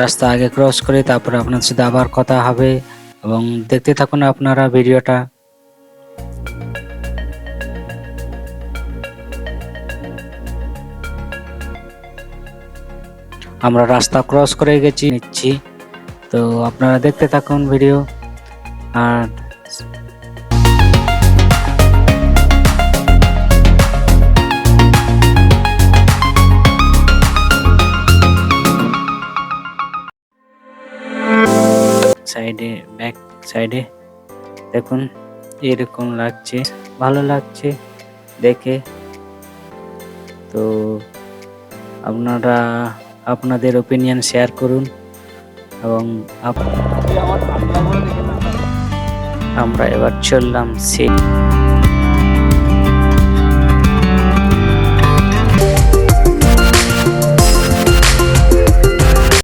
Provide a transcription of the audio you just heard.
রাস্তা আগে ক্রস করে তারপরে আপনার সাথে আবার কথা হবে এবং দেখতে থাকুন আপনারা ভিডিওটা। আমরা রাস্তা ক্রস করে গেছি, নিচ্ছি। তো আপনারা দেখতে থাকুন ভিডিও। আর সাইডে ব্যাক সাইডে দেখুন, এরকম লাগছে, ভালো লাগছে দেখে। তো আপনারা, আপনাদের ওপিনিয়ন শেয়ার করুন এবং আমরা এবার চললাম সে